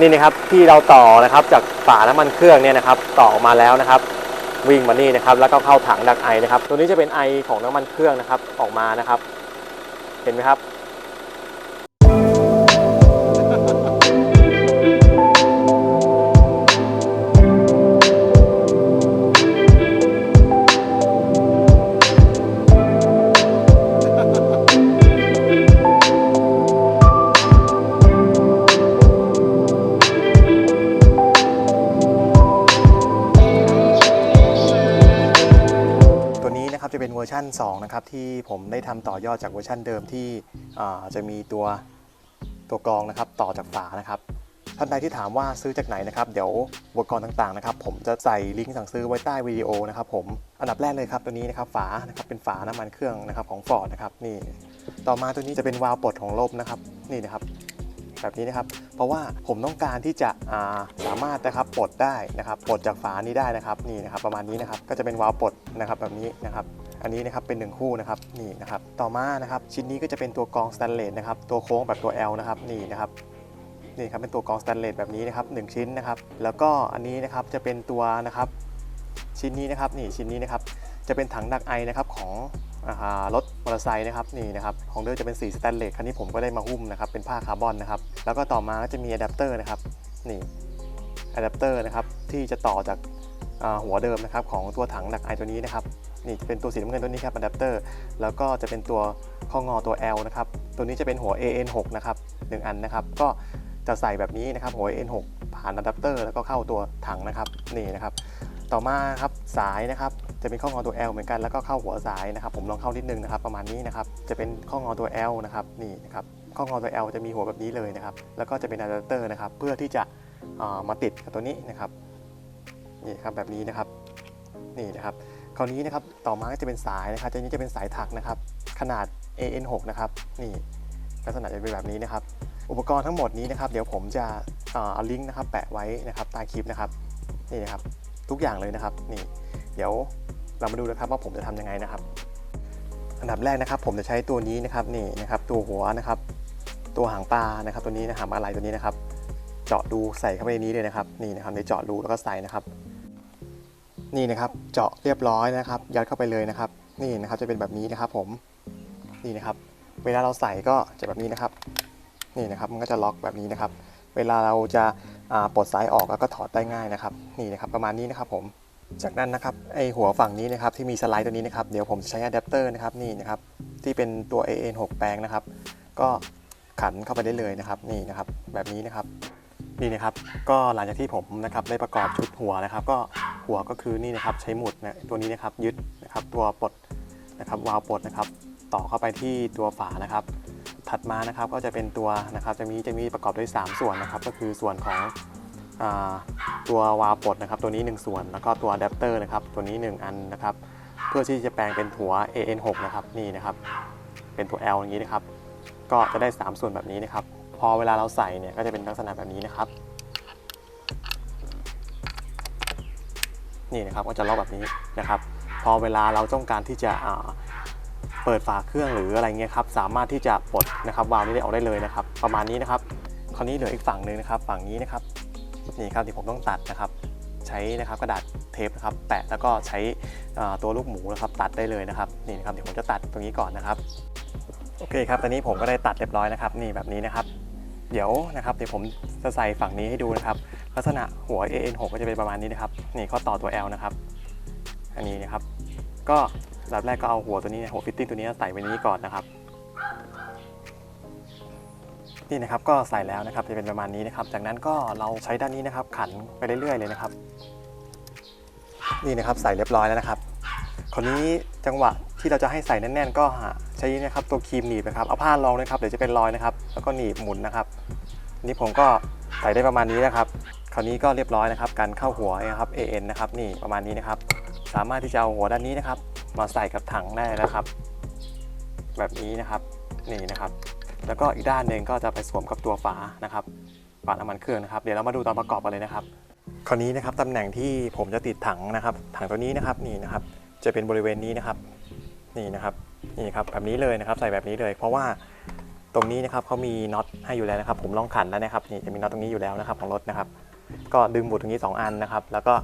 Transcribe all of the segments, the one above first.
นี่นะครับที่เราต่อนะครับจากฝาน้ำมันเครื่องเนี่ยนะครับ ต่อออกมาแล้วนะครับ วิ่งมานี่นะครับ แล้วก็เข้าถังดักไอนะครับ ตัวนี้จะเป็นไอของน้ำมันเครื่องนะครับออกมานะครับ เห็นไหมครับ นเวอร์ชัน2 นะครับ ที่ผมได้ทำต่อยอดจากเวอร์ชันเดิมที่จะมีตัวตัวกรองนะครับต่อจากฝานะครับท่านใดที่ถามว่าซื้อจากไหนนะครับ เดี๋ยวอุปกรณ์ต่างๆนะครับ ผมจะใส่ลิงก์สั่งซื้อไว้ใต้วิดีโอนะครับผมอันดับแรกเลยครับตัวนี้นะครับฝานะครับเป็นฝาน้ำมันเครื่องนะครับของฟอร์ดนะครับนี่ต่อมาตัวนี้จะเป็นวาล์วปลดของลมนะครับนี่นะครับ แบบนี้นะครับ เพราะว่าผมต้องการที่จะาสามารถนะครับปลดได้นะครับปลดจากฝานี้ได้นะครับนี่นะครับ ประมาณนี้นะครับก็จะเป็นวาล์วปลดนะครับแบบนี้นะครับ อันนี้นะครับเป็นหนึ่งคู่นะครับนี่นะครับต่อมานะครับชิ้นนี้ก็จะเป็นตัวกรองสแตนเลสนะครับตัวโค้งแบบตัว L นะครับนี่นะครับนี่ครับเป็นตัวกรองสแตนเลสแบบนี้นะครับหนึ่งชิ้นนะครับแล้วก็อันนี้นะครับจะเป็นตัวนะครับชิ้นนี้นะครับนี่ชิ้นนี้นะครับจะเป็นถังดักไอนะครับของอ่ารถมอเตอร์ไซค์นะครับนี่นะครับของเดิมจะเป็นสีสแตนเลสคันนี้ผมก็ได้มาหุ้มนะครับเป็นผ้าคาร์บอนนะครับแล้วก็ต่อมาก็จะมีอะแดปเตอร์นะครับนี่อะแดปเตอร์นะครับที่จะต่อจาก หัวเดิมนะครับของตัวถังดักไอตัวนี้นะครับนี่จะเป็นตัวสีน้ำเงินตัวนี้ครับอะแดปเตอร์แล้วก็จะเป็นตัวข้องอตัว L นะครับตัวนี้จะเป็นหัว AN6 นะครับหนึ่งอันนะครับก็จะใส่แบบนี้นะครับหัว AN6 ผ่านอะแดปเตอร์แล้วก็เข้าตัวถังนะครับนี่นะครับต่อมาครับสายนะครับจะเป็นข้องอตัว L เหมือนกันแล้วก็เข้าหัวสายนะครับ ผมลองเข้านิดนึงนะครับ ประมาณนี้นะครับจะเป็นข้องอตัว L นะครับนี่นะครับข้องอตัว L จะมีหัวแบบนี้เลยนะครับแล้วก็จะเป็นอะแดปเตอร์นะครับเพื่อที่จะมาติดกับตัวนี้นะครับ นี่ครับแบบนี้นะครับนี่นะครับคราวนี้นะครับต่อมาก็จะเป็นสายนะครับตัวนี้จะเป็นสายถักนะครับ ขนาด AN6 นะครับนี่ลักษณะจะเป็นแบบนี้นะครับ อุปกรณ์ทั้งหมดนี้นะครับ เดี๋ยวผมจะเอาลิงก์นะครับ แปะไว้นะครับใต้คลิปนะครับนี่นะครับทุกอย่างเลยนะครับนี่ เดี๋ยวเรามาดูนะครับว่าผมจะทำยังไงนะครับ อันดับแรกนะครับ ผมจะใช้ตัวนี้นะครับนี่นะครับ ตัวหัวนะครับ ตัวหางปลานะครับ ตัวนี้นะหางอะไรตัวนี้นะครับ เจาะดูใส่เข้าไปในนี้เลยนะครับ นี่นะครับในเจาะรูแล้วก็ใส่นะครับ นี่นะครับ เจาะเรียบร้อยนะครับ ยัดเข้าไปเลยนะครับ นี่นะครับจะเป็นแบบนี้นะครับผม นี่นะครับ เวลาเราใส่ก็จะแบบนี้นะครับ นี่นะครับมันก็จะล็อกแบบนี้นะครับ เวลาเราจะปลดสายออกแล้วก็ถอดได้ง่ายนะครับ นี่นะครับประมาณนี้นะครับผมจากนั้นนะครับไอหัวฝั่งนี้นะครับที่มีสไลด์ตัวนี้นะครับเดี๋ยวผมจะใช้อะแดปเตอร์นะครับนี่นะครับที่เป็นตัว AN6 แปลงนะครับ ก็ขันเข้าไปได้เลยนะครับนี่นะครับแบบนี้นะครับนี่นะครับ ก็หลังจากที่ผมนะครับได้ประกอบชุดหัวนะครับ ก็ หัวก็คือนี่นะครับใช้หมุดนะตัวนี้นะครับยึดนะครับตัวปลดนะครับวาล์วปลดนะครับต่อเข้าไปที่ตัวฝานะครับ ถัดมานะครับก็จะเป็นตัวนะครับจะมีจะมีประกอบด้วย 3 ส่วนนะครับ ก็คือส่วนของอาตัววาล์วปลดนะครับ ตัวนี้ 1 ส่วน แล้วก็ตัวอะแดปเตอร์นะครับตัวนี้ 1 อันนะครับ เพื่อที่จะแปลงเป็นหัว AN6 นะครับนี่นะครับ เป็นตัว L อย่างนี้นะครับ ก็จะได้ 3 ส่วนแบบนี้นะครับ พอเวลาเราใส่เนี่ยก็จะเป็นลักษณะแบบนี้นะครับ นี่นะครับก็จะล็อกแบบนี้นะครับ พอเวลาเราต้องการที่จะเปิดฝาเครื่องหรืออะไรเงี้ยครับสามารถที่จะปลดนะครับวาล์วนี้ได้ออกได้เลยนะครับ ประมาณนี้นะครับ คราวนี้เหลืออีกฝั่งหนึ่งนะครับ ฝั่งนี้นะครับนี่ครับที่ผมต้องตัดนะครับ ใช้นะครับกระดาษเทปนะครับ แปะแล้วก็ใช้ตัวลูกหมูนะครับ ตัดได้เลยนะครับนี่นะครับเดี๋ยวผมจะตัดตรงนี้ก่อนนะครับโอเคครับตอนนี้ผมก็ได้ตัดเรียบร้อยนะครับ นี่แบบนี้นะครับ เดี๋ยวนะครับเดี๋ยวผมจะใส่ฝั่งนี้ให้ดูนะครับ ลักษณะหัว AN6 ก็จะเป็นประมาณนี้นะครับ นี่ข้อต่อตัว L นะครับ อันนี้นะครับ ก็อันดับแรกก็เอาหัวตัวนี้หัวฟิตติ้งตัวนี้ใส่ไว้นี้ก่อนนะครับ นี่นะครับก็ใส่แล้วนะครับจะเป็นประมาณนี้นะครับ จากนั้นก็เราใช้ด้านนี้นะครับ ขันไปเรื่อยๆเลยนะครับ นี่นะครับใส่เรียบร้อยแล้วนะครับ คราวนี้จังหวะที่เราจะให้ใส่แน่น ๆ ก็หา ใช้นะครับตัวครีมหนีบนะครับเอาผ้ารองนะครับเดี๋ยวจะเป็นรอยนะครับ แล้วก็หนีบหมุนนะครับ นี่ผมก็ใส่ได้ประมาณนี้นะครับ คราวนี้ก็เรียบร้อยนะครับ การเข้าหัวนะครับ AN นะครับนี่ประมาณนี้นะครับ สามารถที่จะเอาหัวด้านนี้นะครับ มาใส่กับถังได้นะครับ แบบนี้นะครับนี่นะครับ แล้วก็อีกด้านหนึ่งก็จะไปสวมกับตัวฝานะครับฝาน้ำมันเครื่องนะครับ เดี๋ยวเรามาดูตอนประกอบกันเลยนะครับ คราวนี้นะครับตำแหน่งที่ผมจะติดถังนะครับ ถังตัวนี้นะครับนี่นะครับ จะเป็นบริเวณนี้นะครับ นี่นะครับ นี่ครับแบบนี้เลยนะครับ ใส่แบบนี้เลย เพราะว่าตรงนี้นะครับเขามีน็อตให้อยู่แล้วนะครับ ผมลองขันแล้วนะครับนี่จะมีน็อตตรงนี้อยู่แล้วนะครับของรถนะครับ ก็ดึงบุตรตรงนี้ 2 อันนะครับ แล้วก็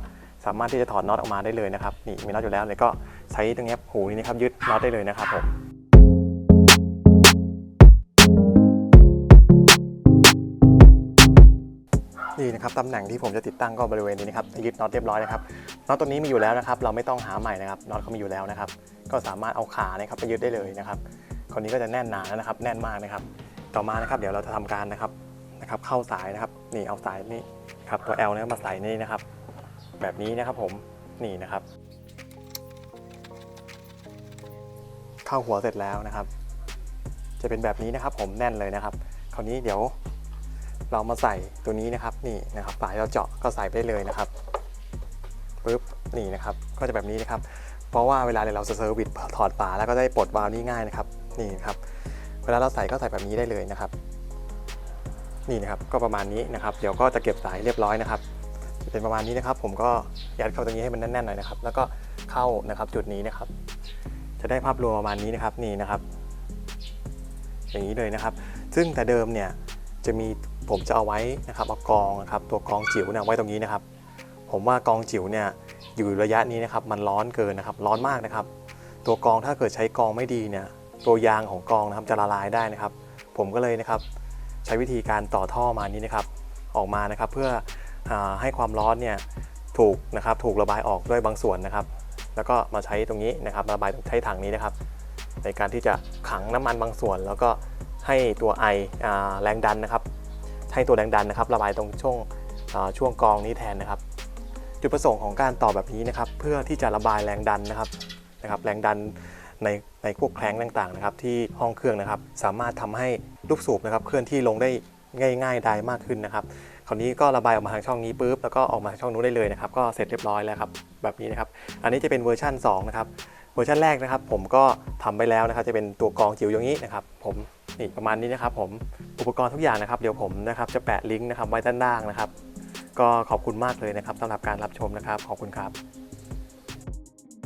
สามารถที่จะถอดน็อตออกมาได้เลยนะครับนี่มีน็อตอยู่แล้วเลยก็ใช้ตรงนี้หูนี้นะครับยึดน็อตได้เลยนะครับผม นี่นะครับตำแหน่งที่ผมจะติดตั้งก็บริเวณนี้นะครับยึดน็อตเรียบร้อยนะครับน็อตตัวนี้มีอยู่แล้วนะครับ เราไม่ต้องหาใหม่นะครับน็อตเขามีอยู่แล้วนะครับ ก็สามารถเอาขานะครับไปยึดได้เลยนะครับคราวนี้ก็จะแน่นหนาแล้วนะครับ แน่นมากนะครับ ต่อมานะครับ เดี๋ยวเราจะทำการนะครับนะครับ เข้าสายนะครับ นี่เอาสายนี่ครับตัว L นะครับมาใส่นี่นะครับ แบบนี้นะครับผมนี่นะครับ เข้าหัวเสร็จแล้วนะครับ จะเป็นแบบนี้นะครับ ผมแน่นเลยนะครับ คราวนี้เดี๋ยว เรามาใส่ตัวนี้นะครับนี่นะครับฝายเราเจาะก็ใส่ไปได้เลยนะครับปึ๊บนี่นะครับก็จะแบบนี้นะครับ เพราะว่าเวลาเราเซอร์วิสถอดฝาแล้วก็ได้ปลดวาล์วนี้ง่ายนะครับนี่นครับเวลาเราใส่ก็ใส่แบบนี้ได้เลยนะครับ นี่นะครับก็ประมาณนี้นะครับ เดี๋ยวก็จะเก็บสายเรียบร้อยนะครับจะเป็นประมาณนี้นะครับ ผมก็ยัดเข้าตรงนี้ให้มันแน่นๆหน่อยนะครับ แล้วก็เข้านะครับจุดนี้นะครับ จะได้ภาพรวมประมาณนี้นะครับนี่นะครับ อย่างนี้เลยนะครับ ซึ่งแต่เดิมเนี่ย จะมีผมจะเอาไว้นะครับเอากองนะครับตัวกองจิ๋วเนี่ยไว้ตรงนี้นะครับ ผมว่ากองจิ๋วเนี่ยอยู่ระยะนี้นะครับมันร้อนเกินนะครับร้อนมากนะครับ ตัวกองถ้าเกิดใช้กองไม่ดีเนี่ยตัวยางของกองนะครับจะละลายได้นะครับ ผมก็เลยนะครับใช้วิธีการต่อท่อมานี้นะครับ ออกมานะครับเพื่ออให้ความร้อนเนี่ยถูกนะครับถูกระบายออกด้วยบางส่วนนะครับ แล้วก็มาใช้ตรงนี้นะครับระบายตรงใช้ถังนี้นะครับ ในการที่จะขังน้ำมันบางส่วนแล้วก็ ให้ตัวไอแรงดันนะครับ ให้ตัวแรงดันนะครับ ระบายตรงช่วงช่วงกองนี้แทนนะครับ จุดประสงค์ของการต่อแบบนี้นะครับ เพื่อที่จะระบายแรงดันนะครับนะครับ แรงดันในในพวกแคลงต่างๆนะครับ ที่ห้องเครื่องนะครับ สามารถทำให้ลูกสูบนะครับ เคลื่อนที่ลงได้ง่าย ๆ ได้มากขึ้นนะครับคราวนี้ก็ระบายออกมาทางช่องนี้ปุ๊บแล้วก็ออกมาทางช่องนู้นได้เลยนะครับ ก็เสร็จเรียบร้อยแล้วครับแบบนี้นะครับ อันนี้จะเป็นเวอร์ชั่น 2 นะครับ เวอร์ชันแรกนะครับ ผมก็ทำไปแล้วนะครับ จะเป็นตัวกองจิ๋วอย่างนี้นะครับ ผม นี่ประมาณนี้นะครับผมอุปกรณ์ทุกอย่างนะครับเดี๋ยวผมนะครับจะแปะลิงก์นะครับไว้ด้านล่างนะครับ ก็ขอบคุณมากเลยนะครับสำหรับการรับชมนะครับ ขอบคุณครับ